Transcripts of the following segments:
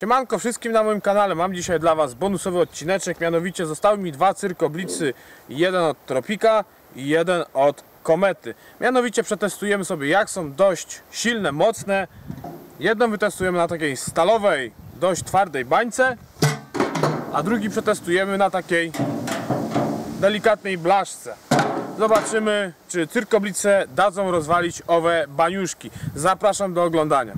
Siemanko wszystkim na moim kanale, mam dzisiaj dla Was bonusowy odcineczek, mianowicie zostały mi dwa cyrkoblicy, jeden od Tropika i jeden od Komety. Mianowicie przetestujemy sobie jak są dość silne, mocne. Jedną wytestujemy na takiej stalowej, dość twardej bańce, a drugi przetestujemy na takiej delikatnej blaszce. Zobaczymy, czy cyrkoblice dadzą rozwalić owe baniuszki. Zapraszam do oglądania.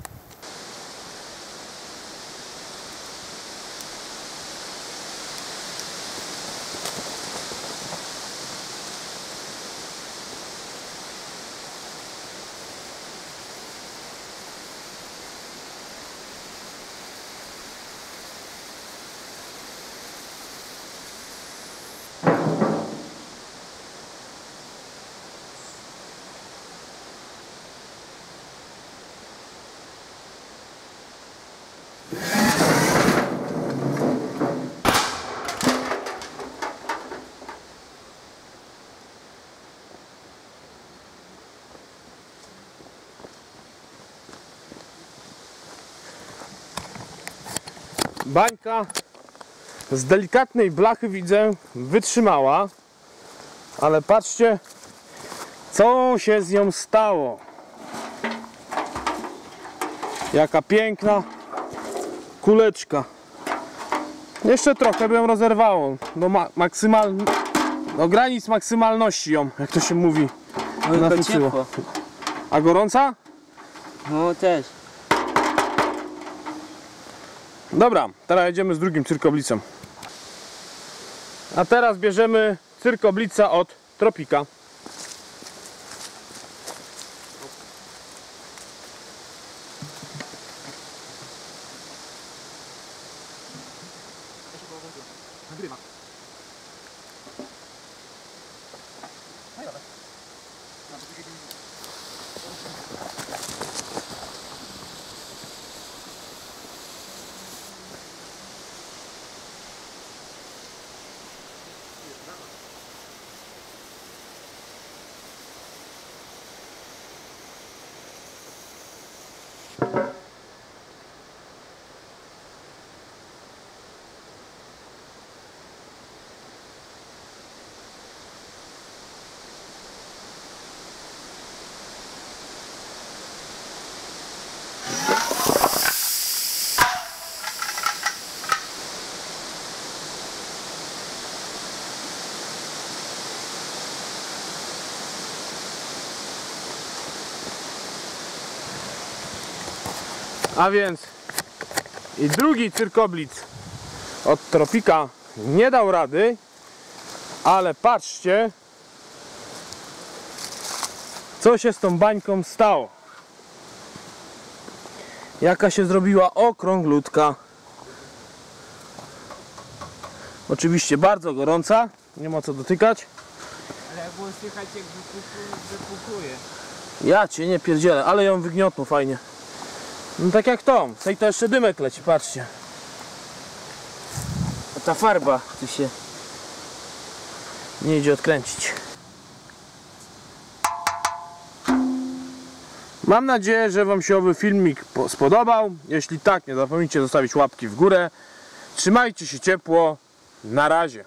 Bańka z delikatnej blachy widzę wytrzymała, ale patrzcie co się z nią stało. Jaka piękna kuleczka. Jeszcze trochę by ją rozerwało do ma maksymal do granic maksymalności ją, jak to się mówi. No nasyciło. ciepło. A gorąca? No też. Dobra, teraz jedziemy z drugim cyrkoblicem. A teraz bierzemy cyrkoblica od Tropika. 隠れます。はい、わかった。A więc i drugi cyrkoblic od Tropika nie dał rady, ale patrzcie co się z tą bańką stało. Jaka się zrobiła okrąglutka. Oczywiście bardzo gorąca, nie ma co dotykać. Ale jak było słychać jak wypukuje. Ja cię nie pierdzielę, ale ją wygniotło fajnie. No tak jak to, tej to jeszcze dymek leci, patrzcie. A ta farba tu się. Nie idzie odkręcić. Mam nadzieję, że Wam się owy filmik po- spodobał. Jeśli tak, nie zapomnijcie zostawić łapki w górę. Trzymajcie się ciepło. Na razie.